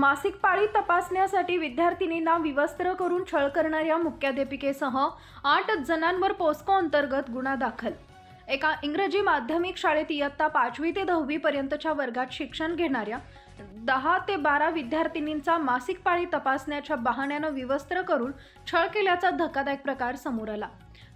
मासिक पाळी तपासण्यासाठी विद्यार्थिनींना विवस्त्र करून छळ करणाऱ्या मुख्याध्यापिकेसह आठ जणांवर पोस्को अंतर्गत गुन्हा दाखल. एका इंग्रजी माध्यमिक शाळेत इयत्ता पाचवी ते दहावी पर्यंतच्या वर्गात शिक्षण घेणाऱ्या दहा ते बारा विद्यार्थिनींचा मासिक पाळी तपासण्याच्या बहाण्यानं विवस्त्र करून छळ केल्याचा धक्कादायक प्रकार समोर आला.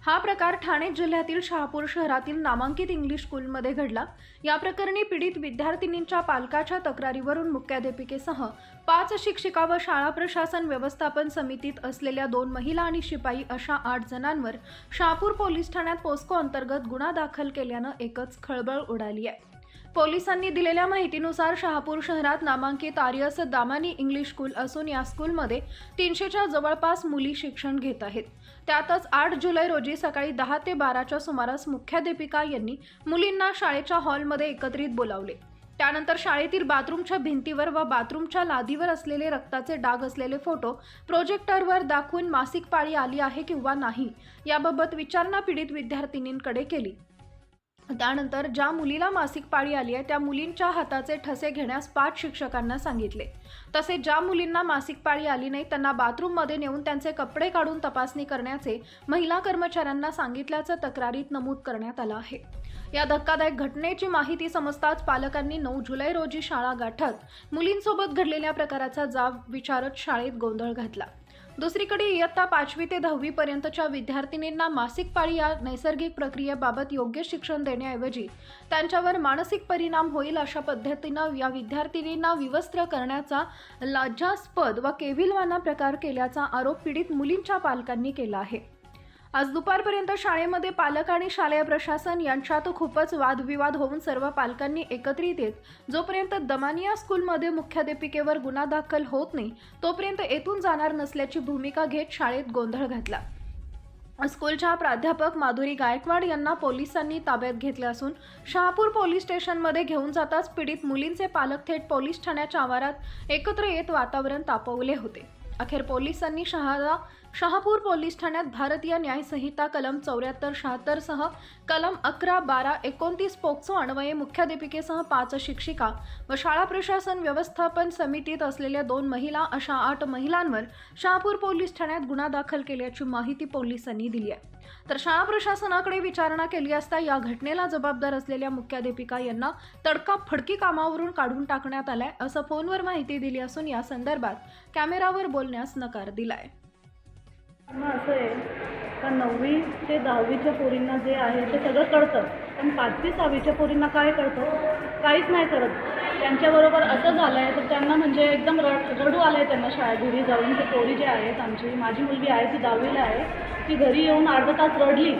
हा प्रकार ठाणे जिल्ह्यातील शहापूर शहरातील नामांकित इंग्लिश स्कूलमध्ये घडला. या प्रकरणी पीडित विद्यार्थिनींच्या पालकाच्या तक्रारीवरून मुख्याध्यापिकेसह पाच शिक्षिका व शाळा प्रशासन व्यवस्थापन समितीत असलेल्या दोन महिला आणि शिपाई अशा आठ जणांवर शहापूर पोलीस ठाण्यात पोस्को अंतर्गत गुन्हा दाखल केल्यानं एकच खळबळ उडाली आहे. पोलिसांनी दिलेल्या माहितीनुसार शहापूर शहरात नामांकित आर्यस दामानी इंग्लिश स्कूल असून या स्कूलमध्ये तीनशेच्या जवळपास मुली शिक्षण घेत आहेत. त्यातच आठ जुलै रोजी सकाळी दहा ते बाराच्या सुमारास मुख्याध्यापिका यांनी मुलींना शाळेच्या हॉलमध्ये एकत्रित बोलावले. त्यानंतर शाळेतील बाथरूमच्या भिंतीवर व बाथरूमच्या लादीवर असलेले रक्ताचे डाग असलेले फोटो प्रोजेक्टरवर दाखवून मासिक पाळी आली आहे किंवा नाही याबाबत विचारणा पीडित विद्यार्थिनींकडे केली. त्यानंतर ज्या मुलीला मासिक पाळी आली आहे त्या मुलींच्या हाताचे ठसे घेण्यास पाच शिक्षकांना सांगितले. तसेच ज्या मुलींना मासिक पाळी आली नाही त्यांना बाथरूममध्ये नेऊन त्यांचे कपडे काढून तपासणी करण्याचे महिला कर्मचाऱ्यांना सांगितल्याचं तक्रारीत नमूद करण्यात आलं आहे. या धक्कादायक घटनेची माहिती समजताच पालकांनी नऊ जुलै रोजी शाळा गाठत मुलींसोबत घडलेल्या प्रकाराचा जाब विचारत शाळेत गोंधळ घातला. दुसरीकडे इयत्ता पाचवी ते दहावी पर्यंतच्या विद्यार्थिनींना मासिक पाळी या नैसर्गिक प्रक्रियेबाबत योग्य शिक्षण देण्याऐवजी त्यांच्यावर मानसिक परिणाम होईल अशा पद्धतीनं या विद्यार्थिनींना विवस्त्र करण्याचा लज्जास्पद व केविलवाना प्रकार केल्याचा आरोप पीडित मुलींच्या पालकांनी केला आहे. आज दुपारपर्यंत शाळेमध्ये पालक आणि शालेय प्रशासन यांच्यात खूपच वादविवाद होऊन सर्व पालकांनी एकत्रित येत जोपर्यंत दमानिया स्कूलमध्ये मुख्याध्यापिकेवर गुन्हा दाखल होत नाही तोपर्यंत येथून जाणार नसल्याची भूमिका घेत शाळेत गोंधळ घातला. स्कूलच्या प्राध्यापक माधुरी गायकवाड यांना पोलिसांनी ताब्यात घेतले असून शहापूर पोलीस स्टेशनमध्ये घेऊन जाताच पीडित मुलींचे पालक थेट पोलीस ठाण्याच्या आवारात एकत्र येत वातावरण तापवले होते. अखेर पोलिसांनी शहादा शहापूर पोलीस ठाण्यात भारतीय न्याय संहिता कलम चौऱ्याहत्तर शहात्तर सह कलम अकरा बारा एकोणतीस पोक्सो अन्वये मुख्याध्यापिकेसह पाच शिक्षिका व शाळा प्रशासन व्यवस्थापन समितीत असलेल्या दोन महिला अशा आठ महिलांवर शहापूर पोलीस ठाण्यात गुन्हा दाखल केल्याची माहिती पोलिसांनी दिली आहे. तर शाळा प्रशासनाकडे विचारणा केली असता या घटनेला जबाबदार असलेल्या मुख्याध्यापिका यांना तडका फडकी कामावरून काढून टाकण्यात आलाय असं फोनवर माहिती दिली असून या संदर्भात कॅमेरावर बोलण्यास नकार दिलाय. असं आहे का नववी ते दहावीच्या पोरींना जे आहे ते सगळं कळतं. पण पाचवी सहावीच्या पोरींना काय कळतं? काहीच नाही करत त्यांच्याबरोबर असं झालं आहे तर त्यांना म्हणजे एकदम रड रडू आलं आहे त्यांना शाळेत घरी जाऊन ते पोरी जे आहेत आमची माझी मुलगी आहे ती दहावीला आहे ती घरी येऊन अर्धा तास रडली.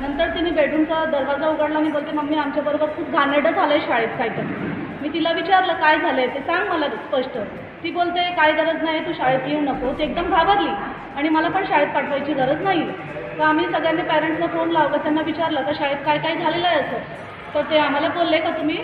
नंतर तिने बेडरूमचा दरवाजा उघडला आणि बोलते मम्मी आमच्याबरोबर खूप घाणेरडं झालं आहे शाळेत काहीतरी. मी तिला विचारलं काय झालं आहे ते सांग मला स्पष्ट. ती बोलते काय गरज नाही तू शाळेत येऊ नको. ती एकदम घाबरली. आणि मला पण शाळेत पाठवायची गरज नाही. तर आम्ही सगळ्यांनी पॅरेंट्सला फोन लावला त्यांना विचारलं तर शाळेत काय काय झालेलं आहे असं? तर ते आम्हाला बोलले का तुम्ही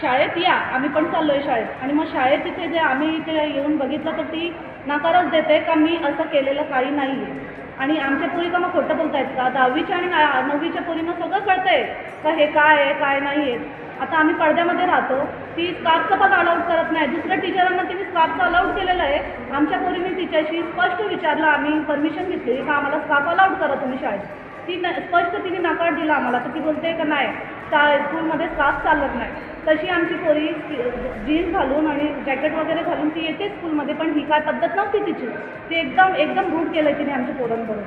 शाळेत या आम्ही पण चाललो आहे शाळेत. आणि मग शाळेत तिथे जे आम्ही इथे येऊन बघितलं तर ती नकारच देते का मी असं केलेलं काही नाही आहे आणि आमच्या पोरी का मग खोटं बोलतायत का दहावीच्या आणि नववीच्या पोरींना सगळं कळतंय? का हे काय आहे काय नाही आहे आता आम्ही पडद्यामध्ये राहतो. ती स्कार्फचं पण अलाउड करत नाही. दुसऱ्या टीचरांना तिने स्कार्फचं अलाउड केलेलं आहे. आमच्या पोरीने तिच्याशी स्पष्ट विचारलं आम्ही परमिशन घेतली का आम्हाला स्कार्फ अलाउड करा तुम्ही शाळेत? ती न स्पष्ट तिने नकार दिला आम्हाला. तर ती बोलते का नाही सा स्कूलमध्ये स्कार्फ चालत नाही. तशी आमची पोरी जीन्स घालून आणि जॅकेट वगैरे घालून ती येते स्कूलमध्ये पण ही काय पद्धत नव्हती तिची. ती एकदम एकदम रूट केलं तिने आमच्या पोरांबरोबर.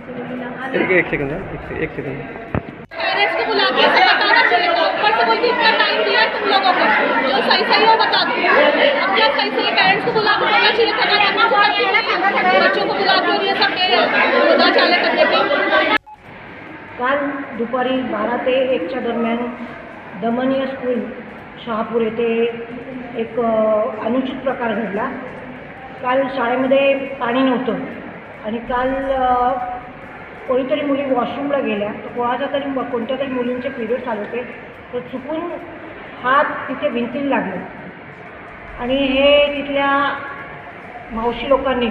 एक हाँ, एक से- एक सेकंड पेरेंट्स को बुला के सब बताना चाहिए था ऊपर से बोलती इतना टाइम दिया है तुम लोगों को. जो सही सही हो बता दो. अब क्या सही सही पेरेंट्स को बुला के बोलना चाहिए था ना कि बच्चों को बुला के ये सब के मुद्दा चाले करने की काल दुपारी बारा ते एकच्या दरम्यान दमनीय स्कूल शहापूर येथे एक अनुचित प्रकार घडला. काल शाळेमध्ये पाणी नव्हतं. आणि काल कोणीतरी मुली वॉशरूमला गेल्या तर कोणाच्या तरी कोणत्या तरी मुलींचे पिरियड्स आले होते तर चुकून हात तिथे भिंतीला लागले. आणि हे तिथल्या मावशी लोकांनी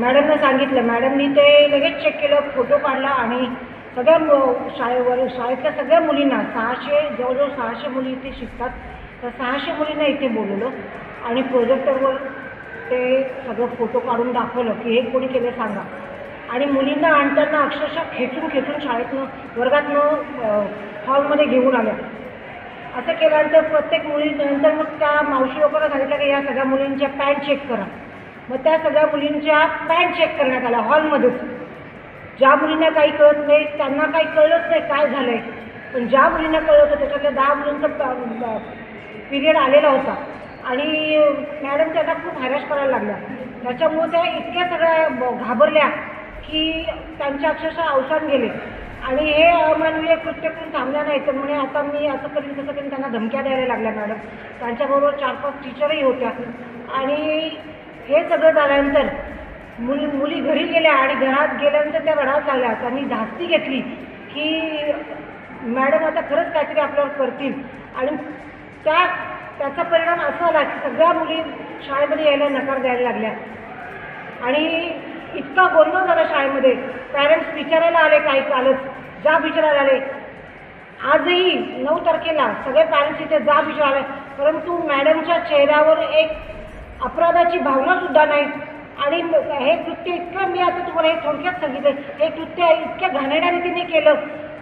मॅडमनं सांगितलं मॅडमनी ते लगेच चेक केलं फोटो काढला आणि सगळ्या शाळेवर शाळेतल्या सगळ्या मुलींना सहाशे जवळजवळ सहाशे मुली इथे शिकतात. तर सहाशे मुलींना इथे बोलवलं आणि प्रोजेक्टरवर ते सगळं फोटो काढून दाखवलं की हे कोणी केलं सांगा. आणि मुलींना आणताना अक्षरशः खेचून खेचून शाळेतनं वर्गातनं हॉलमध्ये घेऊन आल्या. असं केल्यानंतर प्रत्येक मुली नंतर मग त्या मावशी लोकांना सांगितलं की या सगळ्या मुलींच्या पॅन्ट चेक करा. मग त्या सगळ्या मुलींच्या पॅन्ट चेक करण्यात आल्या हॉलमध्येच ज्या मुलींना काही कळत नाही त्यांना काही कळलंच नाही काय झालं आहे पण ज्या मुलींना कळलं होतं त्याच्यातल्या दहा मुलींचा पिरियड आलेला होता. आणि मॅडम त्यांना खूप हॅरॅश करायला लागल्या. त्याच्यामुळे त्या इतक्या सगळ्या ब- घाबरल्या. की त्यांच्या अक्षरशः अवसान गेले. आणि हे अमानवीय कृत्य करून थांबल्या नाही तर म्हणे आता मी असं करीन तसं करीन त्यांना धमक्या द्यायला लागल्या मॅडम. त्यांच्याबरोबर चार पाच टीचरही होत्या. आणि हे सगळं झाल्यानंतर मुल मुली घरी गेल्या आणि घरात गेल्यानंतर त्या रडायला लागल्या. त्यांनी धास्ती घेतली की मॅडम आता खरंच काहीतरी आपल्यावर करतील. आणि त्या त्याचा परिणाम असा आला की सगळ्या मुली शाळेमध्ये यायला नकार द्यायला लागल्या. आणि इतका गोंधळ झाला शाळेमध्ये. पॅरेंट्स विचारायला आले काय कालच जा विचारायला आले आजही नऊ तारखेला सगळे पॅरेंट्स इथे जा विचारायला परंतु मॅडमच्या चेहऱ्यावर एक अपराधाची भावनासुद्धा नाही. आणि हे कृत्य इतकं मी आता तुम्हाला हे थोडक्यात सांगितलं हे कृत्य इतक्या घाणेरड्याने रीतीने केलं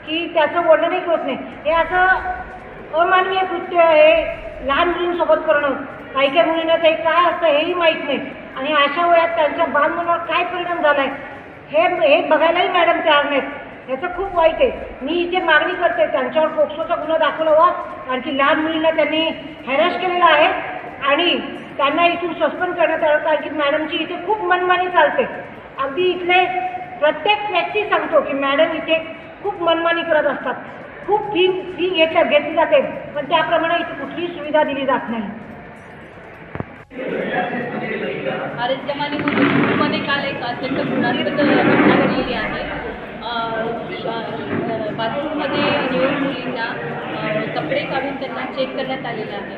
की त्याचं वर्णनही होत नाही. हे असं अमानवीय कृत्य आहे लहान मुलींसोबत करणं. काही काही मुलींना ते काय असतं हेही माहीत नाही. आणि अशा वेळात त्यांच्या बालमनावर काय परिणाम झाला आहे हे हे बघायलाही मॅडम तयार नाहीत. याचं खूप वाईट आहे. मी इथे मागणी करते त्यांच्यावर पोक्सोचा गुन्हा दाखल व्हावा. कारण की लहान मुलींना त्यांनी हॅरॅश केलेला आहे. आणि त्यांना इथून सस्पेंड करण्यात आलं कारण की मॅडमची इथे खूप मनमानी चालते. अगदी इथले प्रत्येक व्यक्ती सांगतो की मॅडम इथे खूप मनमानी करत असतात. खूप फी फी घेतल्या घेतली जाते पण त्याप्रमाणे इथे कुठलीही सुविधा दिली जात नाही. आर जमाने जमानीमध्ये काल एक अत्यंत गुणास्पद घटना घडलेली आहे. बाथरूममध्ये येऊन मुलींना कपडे काढून त्यांना चेक करण्यात आलेलं आहे.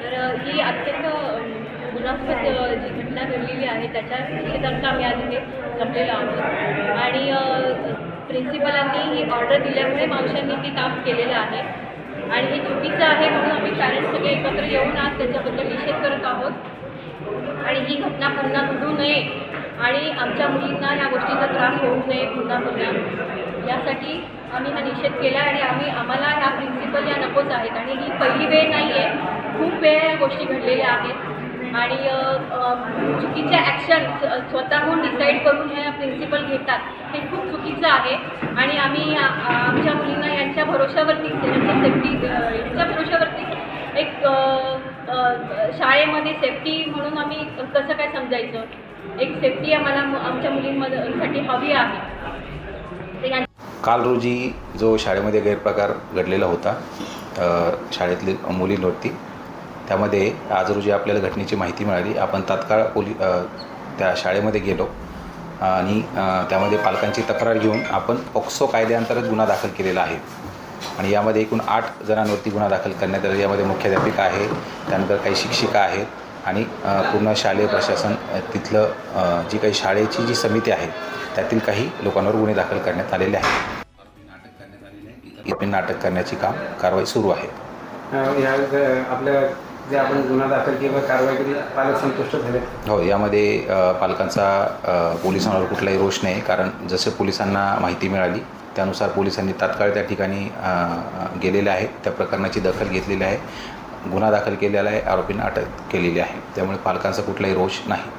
तर ही अत्यंत गुणास्पद जी घटना घडलेली आहे त्याच्या निषेधार्थ आम्ही आज इथे जमलेलो आहोत. आणि प्रिन्सिपलांनी ही ऑर्डर दिल्यामुळे मावशांनी ते काम केलेलं आहे. आणि हे चुकीचं आहे म्हणून आम्ही पॅरेंट्स सगळे एकत्र येऊन आज त्याच्याबद्दल निषेध करत आहोत. आणि ही घटना पुन्हा घडू नये आणि आमच्या मुलींना या गोष्टीचा त्रास होऊ नये पुन्हा पुन्हा. यासाठी आम्ही हा निषेध केला आणि आम्ही आम्हाला ह्या प्रिन्सिपल या नकोच आहेत. आणि ही पहिली वेळ नाही आहे खूप वेळ या गोष्टी घडलेल्या आहेत. आणि चुकीच्या ॲक्शन स्वतःहून डिसाईड करून ह्या प्रिन्सिपल घेतात हे खूप चुकीचं आहे. आणि आम्ही आमच्या मुलींना यांच्या भरोशावरती यांच्या सेफ्टी यांच्या भरोशावरती शाळेमध्ये सेफ्टी म्हणून आम्ही कसं काय समजायचं? एक सेफ्टी आम्हाला आमच्या मुलींमध्ये हवी आहे. काल रोजी जो शाळेमध्ये गैरप्रकार घडलेला होता शाळेतली शाळेतली मुलींवरती त्यामध्ये आज रोजी आपल्याला घटनेची माहिती मिळाली. आपण तात्काळ पोली त्या शाळेमध्ये गेलो आणि त्यामध्ये पालकांची तक्रार घेऊन आपण पोक्सो कायद्याअंतर्गत गुन्हा दाखल केलेला आहे. आणि यामध्ये एकूण आठ जणांवरती गुन्हा दाखल करण्यात आला. यामध्ये मुख्याध्यापिका आहे त्यानंतर काही शिक्षिका आहेत आणि पूर्ण शालेय प्रशासन तिथलं जी काही शाळेची जी समिती आहे त्यातील काही लोकांवर गुन्हे दाखल करण्यात आलेले आहेत. इथून नाटक करण्याची काम कारवाई सुरू आहे. आपल्या जे आपण गुन्हा दाखल किंवा कारवाई केली पालक संतुष्ट झाले. हो यामध्ये पालकांचा पोलिसांवर कुठलाही रोष नाही कारण जसे पोलिसांना माहिती मिळाली त्यानुसार पोलिसांनी तात्काळ त्या ठिकाणी गेलेले आहेत. त्या प्रकरणाची दखल घेतलेली आहे. गुन्हा दाखल केलेला आहे. आरोपींना अटक केलेली आहे. त्यामुळे पालकांचा कुठलाही रोष नाही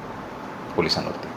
पोलिसांवरती.